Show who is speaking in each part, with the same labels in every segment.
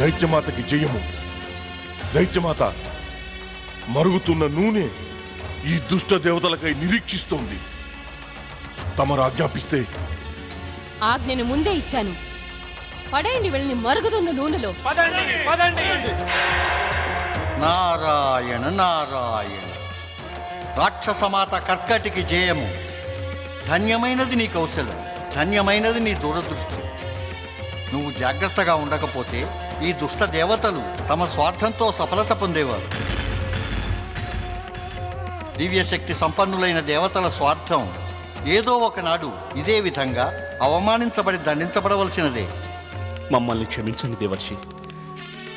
Speaker 1: దైత్యమాతకి జయము. దైత్యమాత మరుగుతున్న నూనె ఈ దుష్ట దేవతలకై నిరీక్షిస్తోంది. తమరు ఆజ్ఞాపిస్తే
Speaker 2: ఆజ్ఞను ముందే ఇచ్చాను. పడేయండి వెళ్ళని మరుగుతున్న నూనెలో.
Speaker 3: నారాయణ నారాయణ. రాక్షసమాత కర్కటికి జయము. ధన్యమైనది నీ కౌశలం. ధన్యమైనది నీ దూరదృష్టి. నువ్వు జాగ్రత్తగా ఉండకపోతే ఈ దుష్ట దేవతలు తమ స్వార్థంతో సఫలత పొందేవారు. దివ్యశక్తి సంపన్నులైన దేవతల స్వార్థం ఏదో ఒకనాడు ఇదే విధంగా అవమానించబడి దండించబడవలసినదే.
Speaker 4: మమ్మల్ని క్షమించండి దేవర్షి.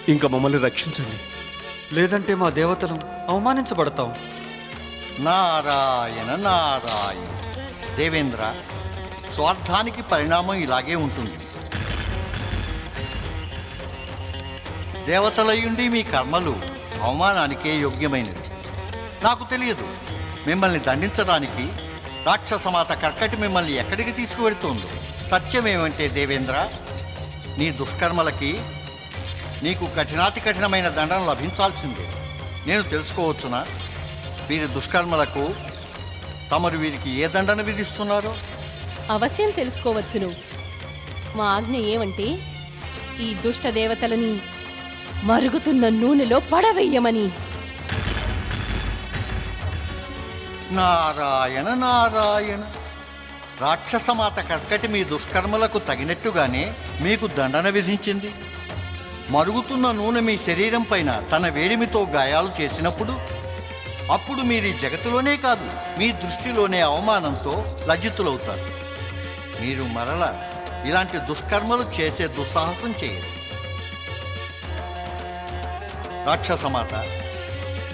Speaker 4: ఇంకా మమ్మల్ని రక్షించండి.
Speaker 5: లేదంటే మా దేవతలు అవమానించబడతాం.
Speaker 3: నారాయణ నారాయణ. దేవేంద్ర స్వార్థానికి పరిణామం ఇలాగే ఉంటుంది. దేవతలయ్యుండి మీ కర్మలు అవమానానికే యోగ్యమైనవి. నాకు తెలియదు మిమ్మల్ని దండించడానికి రాక్షసమాత కర్కటి మిమ్మల్ని ఎక్కడికి తీసుకువెడుతోందో. సత్యమేమంటే దేవేంద్ర నీ దుష్కర్మలకి నీకు కఠినాతి కఠినమైన దండన లభించాల్సిందే. నేను తెలుసుకోవచ్చునా? వీరి దుష్కర్మలకు తమరు వీరికి ఏ దండన విధిస్తున్నారో?
Speaker 2: అవశ్యం తెలుసుకోవచ్చును. మా ఆజ్ఞ ఏమంటే ఈ దుష్ట దేవతలని మరుగుతున్న నూనెలో పడవేయమని.
Speaker 3: నారాయణ నారాయణ. రాక్షసమాత కర్కటి మీ దుష్కర్మలకు తగినట్టుగానే మీకు దండన విధించింది. మరుగుతున్న నూనె మీ శరీరం పైన తన వేడిమితో గాయాలు చేసినప్పుడు అప్పుడు మీరు ఈ జగత్తులోనే కాదు మీ దృష్టిలోనే అవమానంతో లజ్జితులవుతారు. మీరు మరల ఇలాంటి దుష్కర్మలు చేసే దుస్సాహసం చేయరు రాక్షసమాత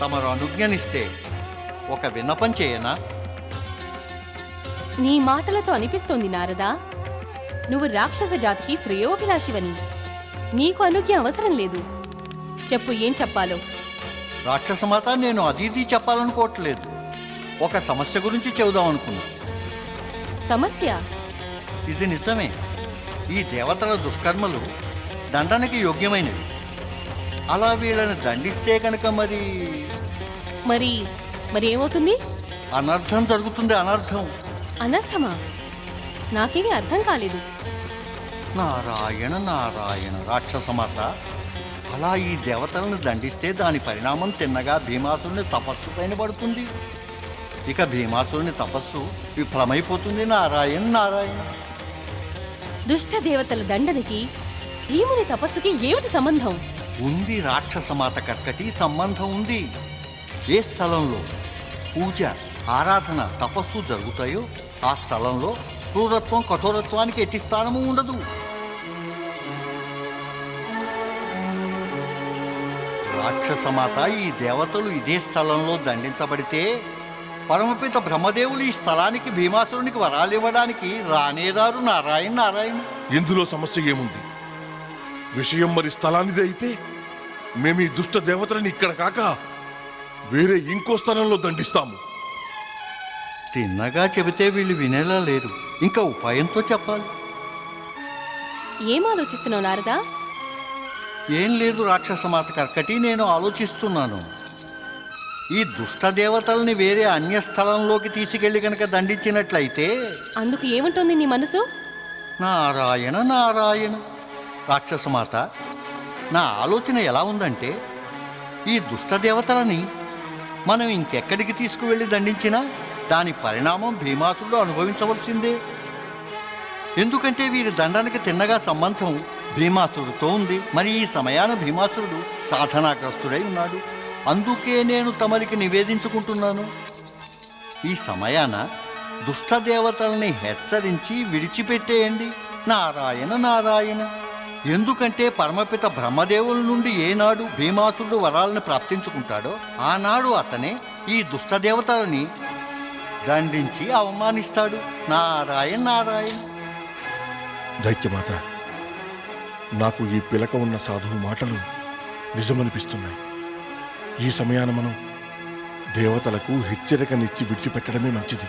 Speaker 3: తమరు అనుజ్ఞనిస్తే ఒక విన్నపం చేయనా?
Speaker 2: నీ మాటలతో అనిపిస్తోంది నారదా. నువ్వు రాక్షస జాతికి శ్రేయోభిలాషివని. నీకు అనుజ్ఞ అవసరం లేదు. చెప్పు ఏం చెప్పాలో.
Speaker 3: రాక్షసమాత నేను అది ఇది చెప్పాలనుకోవట్లేదు. ఒక సమస్య గురించి చెబుదాం అనుకున్నా.
Speaker 2: సమస్య?
Speaker 3: ఇది నిజమే. ఈ దేవతల దుష్కర్మలు దండనకి యోగ్యమైనవి. అలా వీళ్ళని దండిస్తే కనుక మరి
Speaker 2: మరి మరి ఏమవుతుంది?
Speaker 3: అనర్థం జరుగుతుంది అనర్థం.
Speaker 2: అనర్థమా? నాకేమీ అర్థం కాలేదు.
Speaker 3: నారాయణ నారాయణ రాక్షసమాత అలా ఈ దేవతలను దండిస్తే దాని పరిణామం తిన్నగా భీమాసురుని తపస్సు పైన పడుతుంది. ఇక భీమాసురుని తపస్సు విఫలమైపోతుంది నారాయణ నారాయణ.
Speaker 2: దుష్ట దేవతల దండనికి భీముని తపస్సుకి ఏమిటి సంబంధం?
Speaker 3: ఉంది రాక్షసమాత కర్కటి సంబంధం ఉంది. ఏ స్థలంలో పూజ ఆరాధన తపస్సు జరుగుతాయో ఆ స్థలంలో క్రూరత్వం కఠోరత్వానికి ఎట్టి స్థానము ఉండదు. రాక్షసమాత ఈ దేవతలు ఇదే స్థలంలో దండించబడితే పరమపిత బ్రహ్మదేవులు ఈ స్థలానికి భీమాసురునికి వరాలు ఇవ్వడానికి రానేరారు నారాయణ నారాయణ.
Speaker 1: ఇందులో సమస్య ఏముంది? విషయం మరి స్థలానిదే అయితే మేము ఈ దుష్ట దేవతలని ఇక్కడ కాక వేరే ఇంకో స్థలంలో దండిస్తాము.
Speaker 3: తిన్నగా చెబితే వీళ్ళు వినేలా లేరు. ఇంకా ఉపాయంతో చెప్పాలి.
Speaker 2: ఏం ఆలోచిస్తున్నావు నారదా?
Speaker 3: ఏం లేదు రాక్షసమాత కర్కటి నేను ఆలోచిస్తున్నాను. ఈ దుష్ట దేవతల్ని వేరే అన్య స్థలంలోకి తీసుకెళ్ళి కనుక దండించినట్లయితే
Speaker 2: అందుకు ఏముంటుంది నీ మనసు?
Speaker 3: నారాయణ నారాయణ. రాక్షసమాత నా ఆలోచన ఎలా ఉందంటే ఈ దుష్ట దేవతలని మనం ఇంకెక్కడికి తీసుకువెళ్ళి దండించినా దాని పరిణామం భీమాసురుడు అనుభవించవలసిందే. ఎందుకంటే వీరి దండానికి తిన్నగా సంబంధం భీమాసురుడితో ఉంది. మరి ఈ సమయాన భీమాసురుడు సాధనాగ్రస్తుడై ఉన్నాడు. అందుకే నేను తమరికి నివేదించుకుంటున్నాను. ఈ సమయాన దుష్టదేవతల్ని హెచ్చరించి విడిచిపెట్టేయండి. నారాయణ నారాయణ. ఎందుకంటే పరమపిత బ్రహ్మదేవుల నుండి ఏనాడు భీమాసురుడు వరాలను ప్రాప్తించుకుంటాడో ఆనాడు అతనే ఈ దుష్టదేవతలని దండించి అవమానిస్తాడు. నారాయణ నారాయణ.
Speaker 1: దైత్యమాత నాకు ఈ పిలక ఉన్న సాధువు మాటలు నిజమనిపిస్తున్నాయి. ఈ సమయాన మనం దేవతలకు హెచ్చరికనిచ్చి విడిచిపెట్టడమే మంచిది.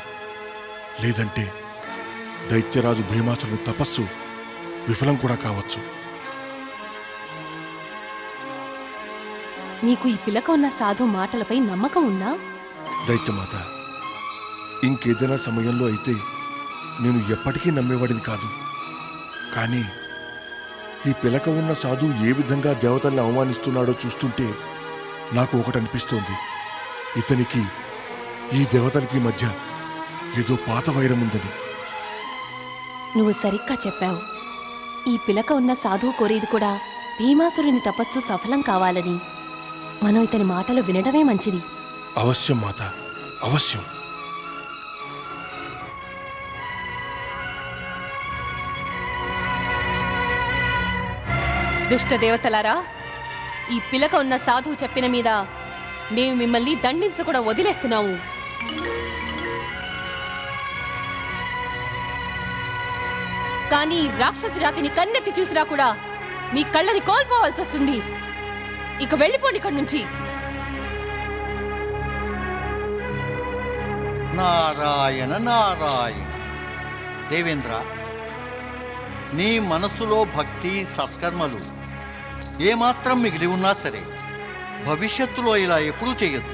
Speaker 1: లేదంటే దైత్యరాజు భీమాసురుని తపస్సు విఫలం కూడా కావచ్చు.
Speaker 2: నీకు ఈ పిలక ఉన్న సాధు మాటలపై నమ్మకం ఉందా?
Speaker 1: దైత్యమాత ఇంకేదైనా సమయంలో అయితే నేను ఎప్పటికీ నమ్మేవాడిని కాదు. కానీ ఈ పిలక ఉన్న సాధు ఏ విధంగా దేవతల్ని అవమానిస్తున్నాడో చూస్తుంటే నాకు ఒకటి అనిపిస్తోంది. ఇతనికి ఈ దేవతలకి మధ్య ఏదో పాత వైరం ఉందని.
Speaker 2: నువ్వు సరిగ్గా చెప్పావు. ఈ పిలక ఉన్న సాధువు కోరేది కూడా భీమాసురుని తపస్సు సఫలం కావాలని. మనం ఇతని మాటలు వినడమే మంచిది.
Speaker 1: అవశ్యం మాత. అవశ్యం.
Speaker 2: దుష్ట దేవతలారా ఈ పిలక ఉన్న సాధువు చెప్పిన మీద మేము మిమ్మల్ని దండించకుండా వదిలేస్తున్నాము. కానీ ఈ రాక్షస జాతిని కన్నెత్తి చూసినా కూడా మీ కళ్ళని కోల్పోవాల్సి వస్తుంది ఇక వెళ్ళిపోండి ఇక్కడి నుంచి.
Speaker 3: నారాయణ నారాయణ. దేవేంద్ర నీ మనస్సులో భక్తి సత్కర్మలు ఏమాత్రం మిగిలి ఉన్నా సరే భవిష్యత్తులో ఇలా ఎప్పుడూ చేయదు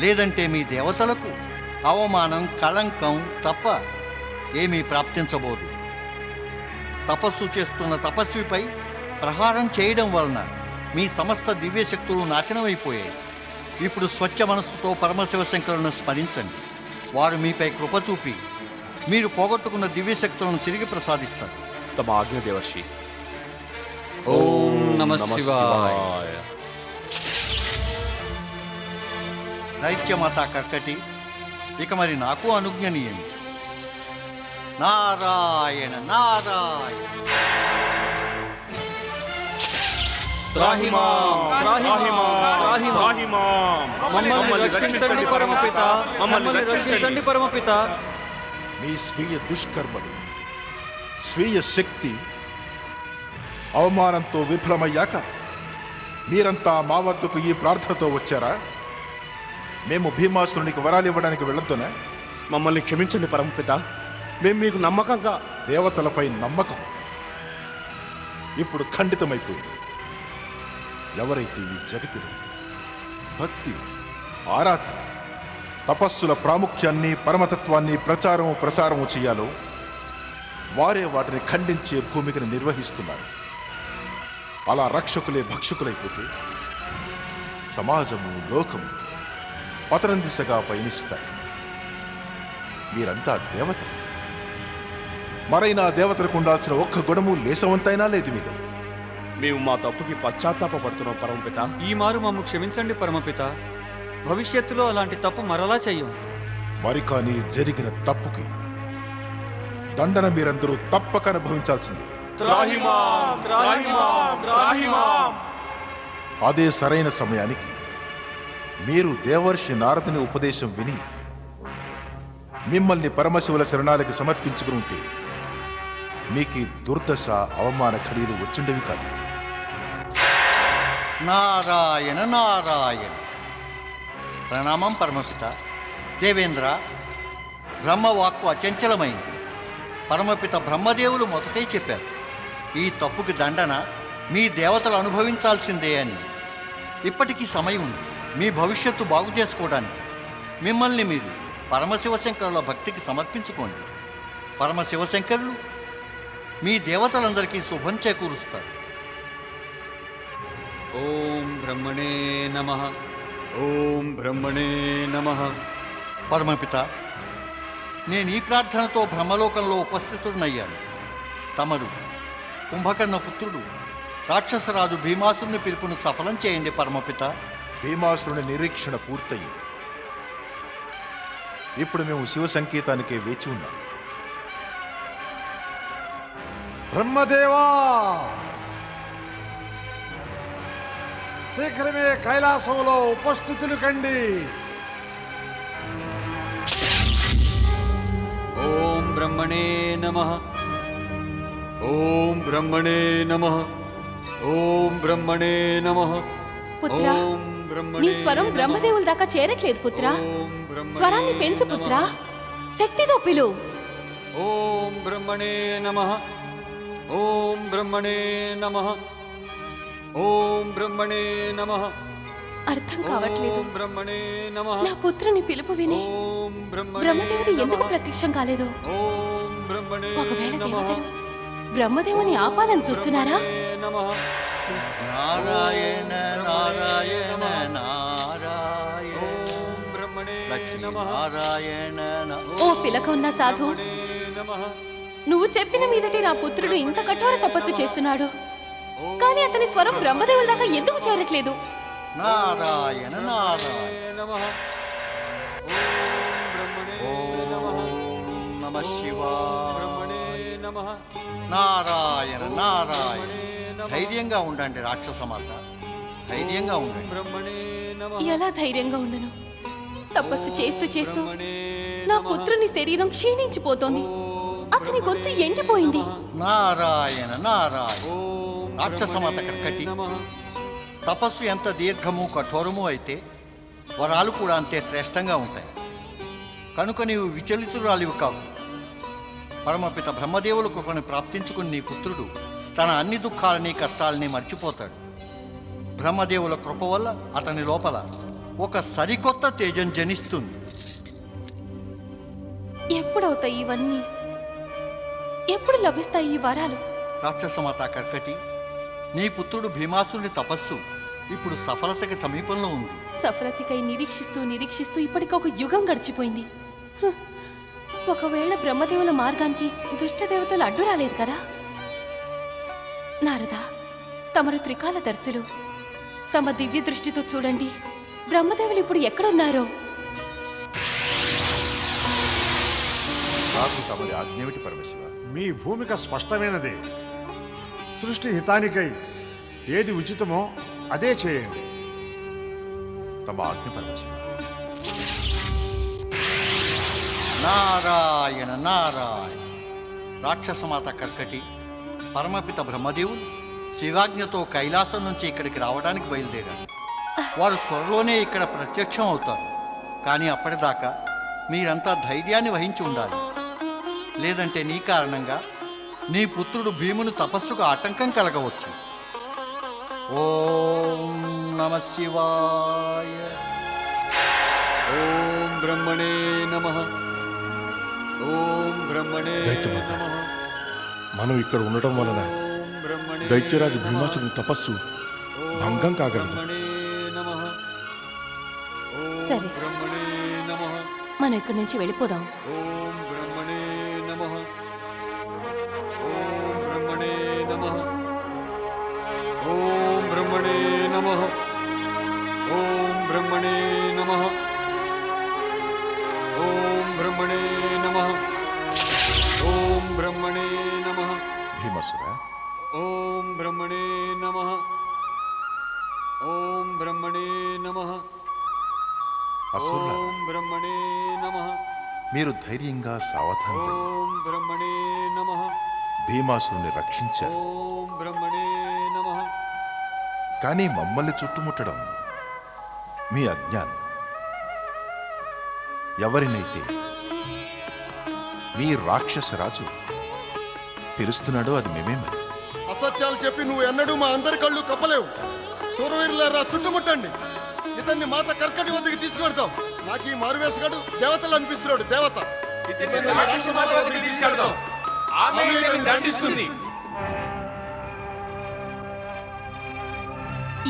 Speaker 3: లేదంటే మీ దేవతలకు అవమానం కళంకం తప్ప ఏమీ ప్రాప్తించబోదు. తపస్సు చేస్తున్న తపస్విపై ప్రహారం చేయడం వలన మీ సమస్త దివ్యశక్తులు నాశనమైపోయాయి. ఇప్పుడు స్వచ్ఛ మనస్సుతో పరమశివశంకరులను స్మరించండి. వారు మీపై కృప చూపి మీరు పోగొట్టుకున్న దివ్యశక్తులను తిరిగి ప్రసాదిస్తారు.
Speaker 4: తమ ఆజ్ఞ దేవర్షి.
Speaker 5: ఓం నమ శివాయ.
Speaker 3: దైత్యమాత కర్కటి ఇక మరి నాకు అనుజ్ఞనీయండి. నారాయణ నారాయణ.
Speaker 5: మమ్మల్ని రక్షించండి పరమపిత. మమ్మల్ని రక్షించండి. పరమపిత.
Speaker 6: మీ స్వీయ దుష్కర్మలు స్వీయ శక్తి అవమానంతో విఫలమయ్యాక మీరంతా మా వద్దకు ఈ ప్రార్థనతో వచ్చారా? మేము భీమాసురునికి వరాలు ఇవ్వడానికి వెళ్ళొద్దునా?
Speaker 4: మమ్మల్ని క్షమించండి పరమపిత. మేము మీకు నమ్మకంగా
Speaker 6: దేవతలపై నమ్మకం ఇప్పుడు ఖండితమైపోయింది. ఎవరైతే ఈ జగతిలో భక్తి ఆరాధన తపస్సుల ప్రాముఖ్యాన్ని పరమతత్వాన్ని ప్రచారము ప్రసారము చేయాలో వారే వాటిని ఖండించే భూమికను నిర్వహిస్తున్నారు. అలా రక్షకులే భక్షకులైపోతే సమాజము లోకము పతనం దిశగా పయనిస్తాయి. మీరంతా దేవతలు. మరైనా దేవతలకు ఉండాల్సిన ఒక్క గుణము లేసవంతైనా లేదు మీకు.
Speaker 4: మేము మా తప్పుకి పశ్చాత్తాపడుతున్నాం పరమపిత.
Speaker 5: ఈ మారు మమ్ము క్షమించండి పరమపిత. భవిష్యత్తులో అలాంటి తప్పు మరలా చెయ్యం
Speaker 6: మరి కానీ జరిగిన తప్పుకి దండన మీరందరూ తప్పక అనుభవించాల్సిందే. అదే సరైన సమయానికి మీరు దేవర్షి నారదుని ఉపదేశం విని మిమ్మల్ని పరమశివుల శరణాలకి సమర్పించుకుని ఉంటే మీకు దుర్దశ అవమాన ఖడీలు వచ్చిండేవి కాదు.
Speaker 3: నారాయణ నారాయణ. ప్రణామం పరమపిత. దేవేంద్ర బ్రహ్మవాక్కు అచంచలమైంది పరమపిత బ్రహ్మదేవులు మొదటే చెప్పారు ఈ తప్పుకి దండన మీ దేవతలు అనుభవించాల్సిందే అని. ఇప్పటికీ సమయం ఉంది. మీ భవిష్యత్తు బాగు చేసుకోవడానికి. మిమ్మల్ని మీరు పరమశివశంకరుల భక్తికి సమర్పించుకోండి. పరమశివశంకరులు మీ దేవతలందరికీ శుభం చేకూరుస్తారు.
Speaker 5: ఓం బ్రహ్మణే నమ. ఓం బ్రహ్మణే నమ.
Speaker 3: పరమపిత నేను ఈ ప్రార్థనతో బ్రహ్మలోకంలో ఉపస్థితుడినయ్యాను. తమరు కుంభకర్ణ పుత్రుడు రాక్షసరాజు భీమాసురుని పిలుపును సఫలం చేయండి పరమపిత.
Speaker 6: భీమాసురుని నిరీక్షణ పూర్తయింది. ఇప్పుడు మేము శివ సంకేతానికే వేచి ఉన్నాం.
Speaker 7: బ్రహ్మదేవా! శీఘ్రమే కైలాసంలో ఉపస్థితులు కండి.
Speaker 5: ఓం బ్రహ్మణే నమ. ఓం బ్రహ్మణే నమ. ఓం బ్రహ్మణే నమ.
Speaker 2: పుత్రా నీ స్వరం. బ్రహ్మదేవుల దాకా చేరట్లేదు పుత్రా. స్వరాన్ని పెంచు. పుత్రా. శక్తితో పిలు.
Speaker 5: ఓం బ్రహ్మణే నమ. ఓం బ్రహ్మణే నమ. ఓం బ్రహ్మణే నమ
Speaker 2: అర్థం కావట్లేదు
Speaker 5: ఓం బ్రహ్మణే నమః
Speaker 2: నా పుత్రుని పిలుపు విని
Speaker 5: ఓం
Speaker 2: బ్రహ్మదేవుడు ఎందుకు. ప్రత్యక్షం కాలేదు
Speaker 5: ఓం బ్రహ్మణే
Speaker 2: ఒకవేళ. దేవతలు బ్రహ్మదేవుని ఆపాలని చూస్తున్నారా.
Speaker 3: నారాయణ నారాయణ నారాయణ
Speaker 5: ఓం బ్రహ్మణే
Speaker 3: లక్ష్మీ
Speaker 5: నమః.
Speaker 3: నారాయణ న-
Speaker 2: ఓ పిలక ఉన్న సాధు. నువ్వు చెప్పిన మీదటి నా పుత్రుడు ఇంత కఠోర తపస్సు చేస్తున్నాడు కానీ అతని స్వరం బ్రహ్మదేవుల దాకా ఎందుకు చేరట్లేదు?
Speaker 3: నారాయణ నారాయణ.
Speaker 5: నమః.
Speaker 3: నారాయణ నారాయణ. ధైర్యంగా ఉండండి రాక్షసమాత. ధైర్యంగా ఉండండి.
Speaker 2: ఎలా ధైర్యంగా ఉండను? తపస్సు చేస్తూ చేస్తూ నా. పుత్రుని శరీరం క్షీణించిపోతోంది. అతని గొంతు ఎండిపోయింది.
Speaker 3: నారాయణ నారాయణ. రాక్షసమాత కర్కటి. తపస్సు ఎంత దీర్ఘము కఠోరము అయితే వరాలు కూడా అంతే శ్రేష్టంగా ఉంటాయి. కనుక నీవు విచలితురాలివి కావు. పరమపిత బ్రహ్మదేవుల కృపను ప్రాప్తించుకుని నీ పుత్రుడు తన అన్ని దుఃఖాలని కష్టాలని మర్చిపోతాడు. బ్రహ్మదేవుల కృప వల్ల అతని లోపల ఒక సరికొత్త తేజం జనిస్తుంది.
Speaker 2: ఎప్పుడవుతాయి ఇవన్నీ? ఎప్పుడు లభిస్తాయి ఈ వరాలు?
Speaker 3: రాక్షసమాత కర్కటి నీ పుత్రుడు భీమాసుని తపస్సు ఇప్పుడు సఫలతకి సమీపంలో ఉంది.
Speaker 2: సఫలతికై నిరీక్షిస్తూ నిరీక్షిస్తూ ఇప్పటికి ఒక యుగం గడిచిపోయింది. ఒకవేళ బ్రహ్మదేవుల మార్గానికి దుష్టదేవతలు అడ్డు రాలేదు కదా? నారద తమరు త్రికాల దర్శులు తమ దివ్య దృష్టితో చూడండి బ్రహ్మదేవులు ఇప్పుడు ఎక్కడున్నారో?
Speaker 6: నాకు తమరి ఆజ్ఞేమిటి పరమశివ?
Speaker 7: మీ భూమిక స్పష్టమైనదే. సృష్టి హితానికై ఏది ఉచితమో అదే చేయండి.
Speaker 6: తమ ఆజ్ఞ
Speaker 3: నారాయణ నారాయణ. రాక్షసమాత కర్కటి పరమపిత బ్రహ్మదేవులు శివాజ్ఞతో కైలాసం నుంచి ఇక్కడికి రావడానికి బయలుదేరారు. వారు త్వరలోనే ఇక్కడ ప్రత్యక్షం అవుతారు. కానీ అప్పటిదాకా మీరంతా ధైర్యాన్ని వహించి ఉండాలి. లేదంటే నీ కారణంగా నీ పుత్రుడు భీముని తపస్సుకు ఆటంకం కలగవచ్చు ఓం నమ శివాయ
Speaker 5: ఓం బ్రహ్మణే నమః ఓం బ్రహ్మణే. నమః
Speaker 1: మనం ఇక్కడ ఉండటం వలన
Speaker 5: ఓం బ్రహ్మణే
Speaker 1: దైత్యరాజు
Speaker 5: నమః.
Speaker 1: భీమాసుని తపస్సు
Speaker 5: ఓం
Speaker 1: భంగం కాగలదు.
Speaker 5: బ్రహ్మణే నమః ఓం
Speaker 2: సరే. మనం ఇక్కడి నుంచి వెళ్ళిపోదాం
Speaker 5: బ్రహ్మణే నమః ఓం బ్రహ్మణే నమః ఓం బ్రహ్మణే నమః
Speaker 6: మీరు ధైర్యంగా సావధానంగా
Speaker 5: ఓం బ్రహ్మణే నమః
Speaker 6: భీమాసురుని రక్షించారు
Speaker 5: ఓం బ్రహ్మణే నమః
Speaker 6: కానీ మమ్మల్ని చుట్టుముట్టడం మీ అజ్ఞానం. ఎవరినైతే మీ రాక్షస రాజు పిలుస్తున్నాడో అది మేమే మరి.
Speaker 8: అసత్యాలు చెప్పి నువ్వు ఎన్నడూ మా అందరి కళ్ళు కప్పలేవు. సూరవీరులారా చుట్టుముట్టండి. ఇతన్ని మాత కర్కటి వద్దకు తీసుకెడతాం నాకు ఈ మారువేషగాడు దేవతలు అనిపిస్తున్నాడు దేవత.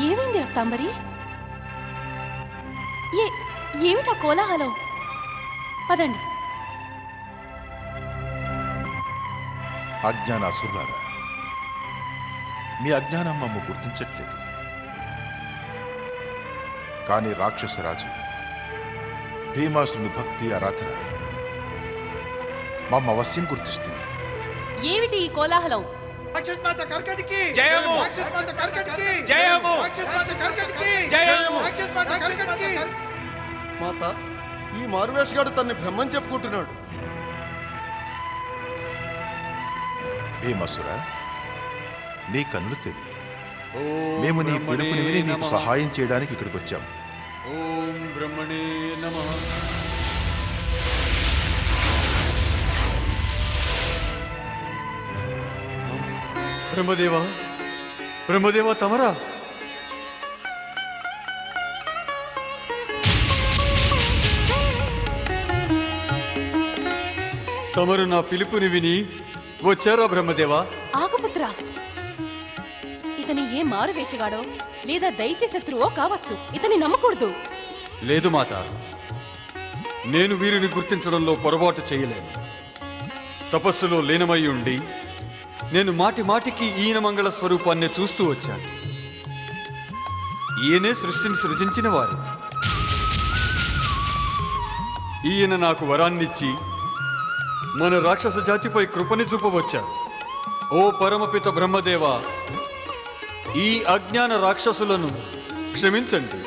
Speaker 2: ఏమైంది రక్తాంబరి ఏ ఏమిటా కోలాహలం? పదండి.
Speaker 6: అజ్ఞాన అసురులారా మీ అజ్ఞానం మమ్మ గుర్తించట్లేదు. కానీ రాక్షస రాజు భీమాసుని భక్తి ఆరాధన మమ్మ అవశ్యం గుర్తిస్తుంది.
Speaker 2: ఏమిటి ఈ కోలాహలం?
Speaker 8: మాత ఈ మారువేషగాడు తన్ని బ్రహ్మని చెప్పుకుంటున్నాడు.
Speaker 6: భీమసుర నీ కన్నులు తెరు మేము నీ పిలుపుని విని నీకు సహాయం చేయడానికి ఇక్కడికి వచ్చాం.
Speaker 5: బ్రహ్మదేవా బ్రహ్మదేవా తమరా? తమరు నా పిలుపుని విని వచ్చారా బ్రహ్మదేవా?
Speaker 2: ఆకుపుత్ర ఇతని ఏ మారు వేషగాడో లేదా దైత్య శత్రువో కావచ్చు. ఇతని నమ్మకూడదు.
Speaker 5: లేదు మాత. నేను వీరిని గుర్తించడంలో పొరపాటు చేయలేను. తపస్సులో లీనమై ఉండి నేను మాటి మాటికి ఈయన మంగళ స్వరూపాన్ని చూస్తూ వచ్చాను. ఈయనే సృష్టిని సృజించిన వారు. ఈయన నాకు వరాన్నిచ్చి మన రాక్షస జాతిపై కృపని చూపవచ్చారు. ఓ పరమపిత బ్రహ్మదేవ ఈ అజ్ఞాన రాక్షసులను. క్షమించండి.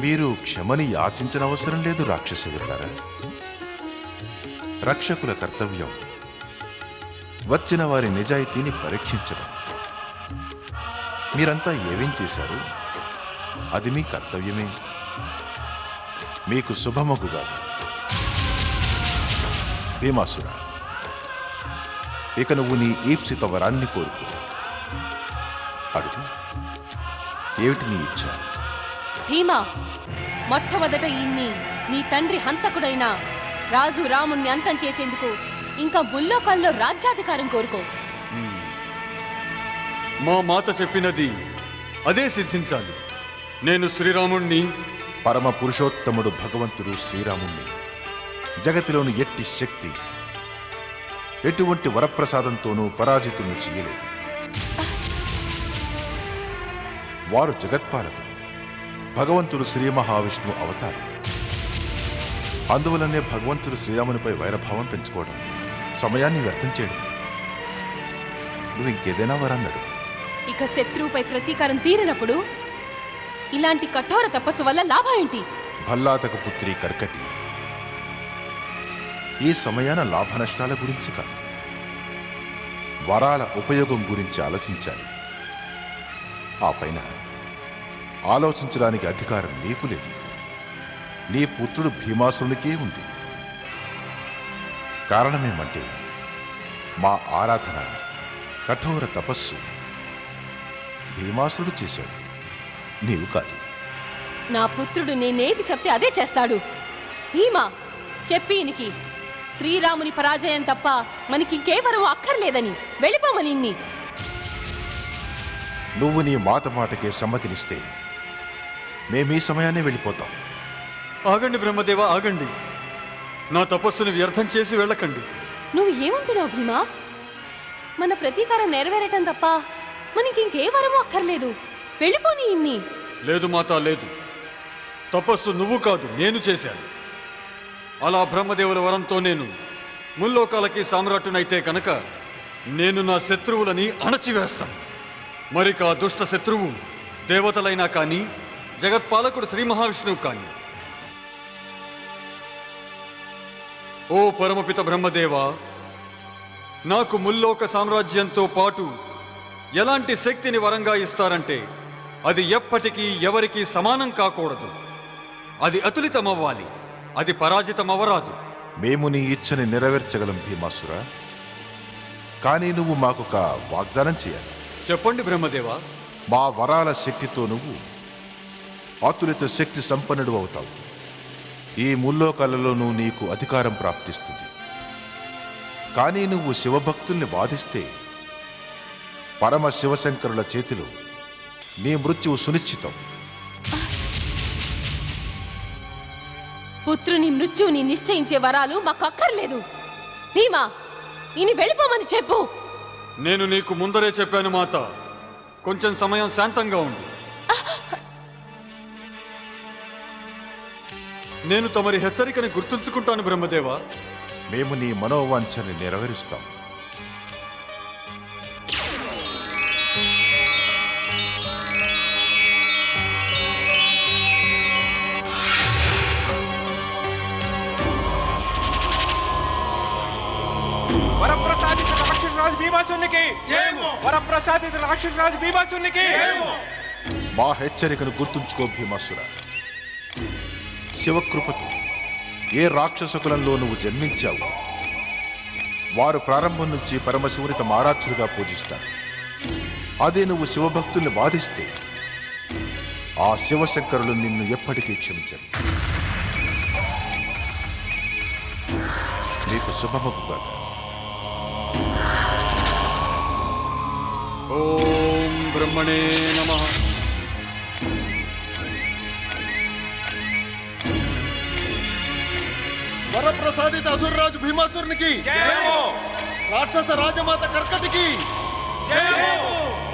Speaker 6: మీరు క్షమని యాచించిన అవసరం లేదు రాక్షసులారా రక్షకుల కర్తవ్యం. వచ్చిన వారి నిజాయితీని పరీక్షించడం. మీరంతా ఏమేం చేశారు? అది మీ కర్తవ్యమే. మీకు శుభమగుగా భీమాసుర ఇక నువ్వు నీ ఈప్సిత వరాన్ని కోరుకో. ఏమిటి నీ ఇచ్చా?
Speaker 2: భీమా మొట్టమొదట ఇన్ని నీ తండ్రి హంతకుడైన రాజు రాముణ్ణి అంతం చేసేందుకు ఇంకా ముల్లోకాల్లో రాజ్యాధికారం కోరుకో.
Speaker 5: మా మాత చెప్పినది అదే సిద్ధించాలి. నేను శ్రీరాముణ్ణి
Speaker 6: పరమ పురుషోత్తముడు భగవంతుడు శ్రీరాముణ్ణి. జగతిలోని ఎట్టి శక్తి ఎటువంటి వరప్రసాదంతోనూ పరాజితుణ్ణి చేయలేదు. వారు జగత్పాలకుడు భగవంతుడు శ్రీ మహావిష్ణువు అవతారం. అందువలనే భగవంతుడు శ్రీరామునిపై వైరభావం పెంచుకోవడం సమయాన్ని వ్యర్థం చేయడం. నువ్వు ఇంకేదైనా వరన్నాడు
Speaker 2: ఇక శత్రువుపై ప్రతీకారం తీరినప్పుడు ఇలాంటి కఠోర తపస్సు వల్ల లాభం ఏంటి?
Speaker 6: భల్లాతక పుత్రి కర్కటి. ఈ సమయాన లాభ నష్టాల గురించి కాదు. వరాల ఉపయోగం గురించి ఆలోచించాలి. ఆ పైన ఆలోచించడానికి అధికారం నీకు లేదు. నీ పుత్రుడు భీమాసురునికే ఉంది. కారణమేమంటే మా ఆరాధన కఠోర తపస్సు భీమాసురుడు చేశాడు. నీవు కాదు.
Speaker 2: నా పుత్రుడు నేనేది చెప్తే అదే చేస్తాడు. భీమా చెప్పి శ్రీరాముని పరాజయం తప్ప మనకి వరం అక్కర్లేదని. వెళ్ళిపోమని
Speaker 6: నువ్వు నీ మాట మాటకే సమ్మతినిస్తే మేమీ సమయాన్ని వెళ్ళిపోతాం.
Speaker 5: ఆగండి బ్రహ్మదేవ ఆగండి. నా తపస్సును వ్యర్థం చేసి వెళ్ళకండి.
Speaker 2: నువ్వు ఏమంటున్నావు భీమా? మన ప్రతీకారం నెరవేరటం తప్ప మనకింకే వరము అక్కర్లేదు. వెళ్ళిపోని ఇన్ని.
Speaker 5: లేదు మాత లేదు. తపస్సు నువ్వు కాదు నేను చేశాను. అలా బ్రహ్మదేవుల వరంతో నేను ముల్లోకాలకి సామ్రాట్టునైతే కనుక నేను నా శత్రువులని అణచివేస్తాను. మరిక దుష్ట శత్రువు దేవతలైనా కానీ జగత్పాలకుడు శ్రీ మహావిష్ణువు కానీ. ఓ పరమపిత బ్రహ్మదేవా నాకు ముల్లోక సామ్రాజ్యంతో పాటు ఎలాంటి శక్తిని వరంగా ఇస్తారంటే అది ఎప్పటికీ ఎవరికీ సమానం కాకూడదు. అది అతులితమవ్వాలి అది పరాజితమవ్వరాదు.
Speaker 6: మేము నీ ఇచ్చని నెరవేర్చగలం భీమాసుర. కానీ నువ్వు మాకొక వాగ్దానం చేయాలి.
Speaker 5: చెప్పండి బ్రహ్మదేవా.
Speaker 6: మా వరాల శక్తితో నువ్వు అతులిత శక్తి సంపన్నుడు అవుతావు. ఈ ముల్లోకాలలోనూ నీకు అధికారం ప్రాప్తిస్తుంది. కానీ నువ్వు శివభక్తుల్ని బాధిస్తే పరమ శివశంకరుల చేతిలో నీ మృత్యువు సునిశ్చితం.
Speaker 2: పుత్రుని మృత్యువుని నిశ్చయించే వరాలు మాకు అక్కర్లేదు. భీమా ఇని వెళ్ళిపోమని చెప్పు.
Speaker 5: నేను నీకు ముందరే చెప్పాను మాత. కొంచెం సమయం శాంతంగా ఉంది నేను తమరి హెచ్చరికని గుర్తుంచుకుంటాను బ్రహ్మదేవా.
Speaker 6: మేము నీ మనోవాంఛని నెరవేరుస్తాం.
Speaker 9: వరప్రసాదిత రాక్షసరాజు భీమాసునికి. వరప్రసాదిత రాక్షసరాజు భీమాసునికి.
Speaker 6: మా హెచ్చరికను గుర్తుంచుకో భీమాసుర. శివకృపతో ఏ రాక్షస కులంలో నువ్వు జన్మించావు? వారు ప్రారంభం నుంచి పరమశివుని తమ ఆరాధ్యులుగా పూజిస్తారు. అదే నువ్వు శివభక్తుల్ని బాధిస్తే ఆ శివశంకరులు నిన్ను ఎప్పటికీ క్షమించరు. నీకు శుభమగుగాక.
Speaker 5: ఓం బ్రహ్మణే నమ.
Speaker 8: వరప్రసాదిత అసురరాజు భీమాసురునికి రాక్షస రాజమాత కర్కటికి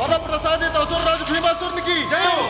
Speaker 8: వరప్రసాదిత అసురరాజు భీమాసురునికి జయం